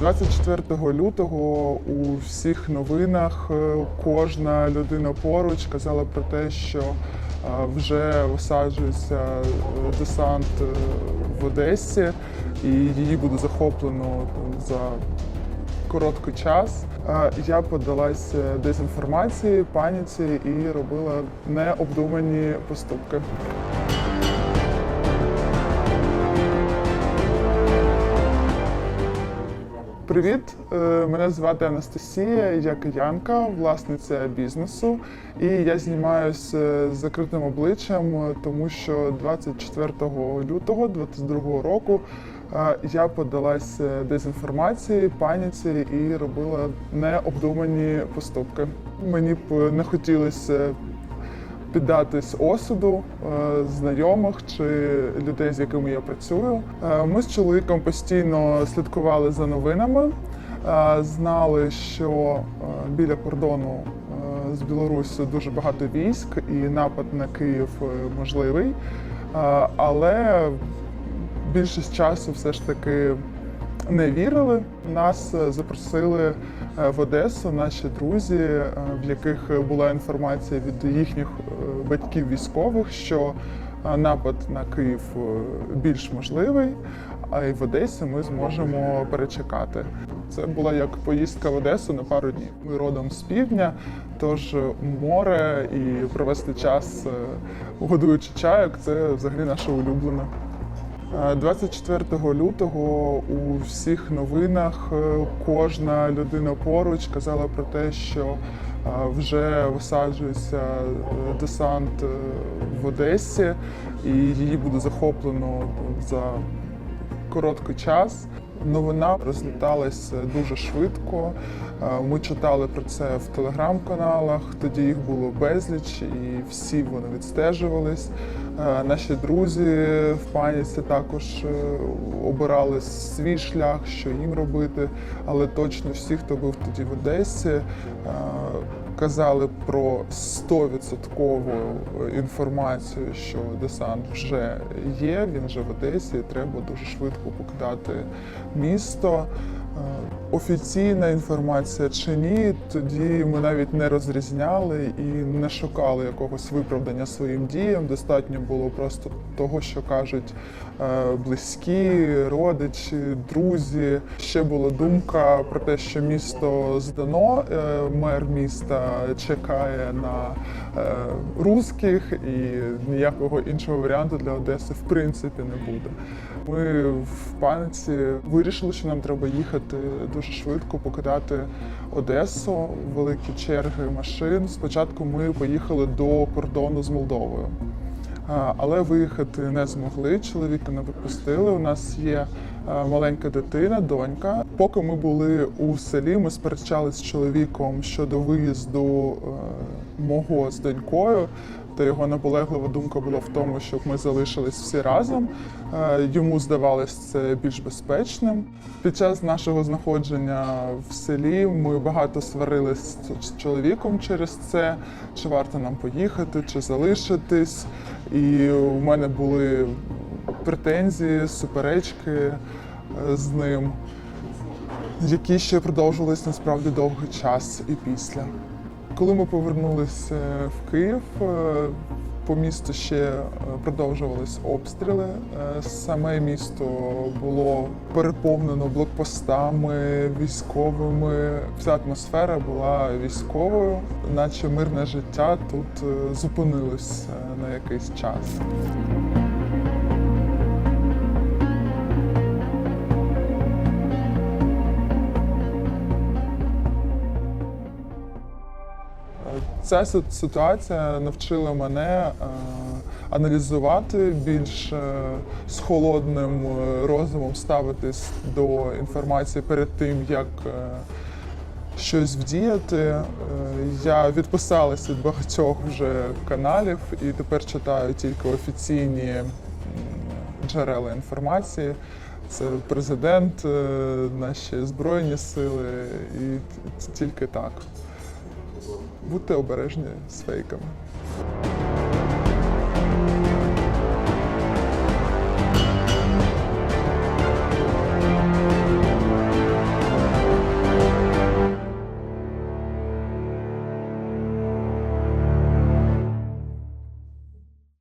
24 лютого у всіх новинах е, кожна людина поруч казала про те, що е, вже висаджується е, десант в Одесі, і її буде захоплено за короткий час. Я подалась е, дезінформації, паніці і робила необдумані поступки. Привіт, е, мене звати Анастасія, я киянка, власниця бізнесу. І я знімаюся з закритим обличчям, е, тому що 24 лютого 2022 року е, я подалась е, дезінформації, паніці і робила необдумані поступки. Мені б не хотілося піддатись осуду е, знайомих чи людей, з якими я працюю. Е, Ми з чоловіком постійно слідкували за новинами, е, знали, що біля кордону з Білоруссю дуже багато військ, і напад на Київ можливий. Але більшість часу все ж таки не вірили. Нас е, запросили е, в Одесу наші друзі, е, в яких була інформація від їхніх батьків військових, що напад на Київ більш можливий, а й в Одесі ми зможемо перечекати. Це була як поїздка в Одесу на пару днів. Ми родом з півдня, тож море і провести час годуючи чайок це взагалі наше улюблене. Е, 24 лютого у всіх новинах е, кожна людина поруч казала про те, що е, вже висаджується е, десант е, в Одесі, і її буде захоплено за короткий час. Новина розліталась дуже швидко. Е, Ми читали про це в телеграм-каналах. Тоді їх було безліч, і всі вони відстежувались. Е, Наші друзі в паніці також е, обирали свій шлях, що їм робити. Але точно всі, хто був тоді в Одесі, е, казали про 100% інформацію, що десант вже є, він вже в Одесі, і треба дуже швидко покидати місто. Офіційна інформація чи ні, тоді ми навіть не розрізняли і не шукали якогось виправдання своїм діям. Достатньо було просто того, що кажуть е, близькі, родичі, друзі. Ще була думка про те, що місто здано, е, мер міста чекає на е, русських, і ніякого іншого варіанту для Одеси в принципі не буде. Ми в паніці вирішили, що нам треба їхати дуже швидко, покидати Одесу, великі черги машин. Спочатку ми поїхали до кордону з Молдовою. Але виїхати не змогли, чоловіка не випустили. У нас є е, маленька дитина, донька. Поки ми були у селі, ми сперечалися з чоловіком щодо виїзду е, мого з донькою. Та його наполеглива думка була в тому, щоб ми залишились всі разом. Е, Йому здавалось це більш безпечним. Під час нашого знаходження в селі ми багато сварились з чоловіком через це, чи варто нам поїхати, чи залишитись. І у мене були претензії, суперечки е, з ним, які ще продовжувались насправді довгий час і після. Коли ми повернулися в Київ, е, по місту ще е, продовжувались обстріли. Е, Саме місто було переповнено блокпостами, військовими. Вся атмосфера була військовою, наче мирне життя тут зупинилось на якийсь час. Ця ситуація навчила мене е, аналізувати більш е, з холодним е, розумом ставитись до інформації перед тим, як щось вдіяти. Я відписалась від багатьох вже каналів і тепер читаю тільки офіційні джерела інформації. Це президент, наші збройні сили, і тільки так. Будьте обережні з фейками.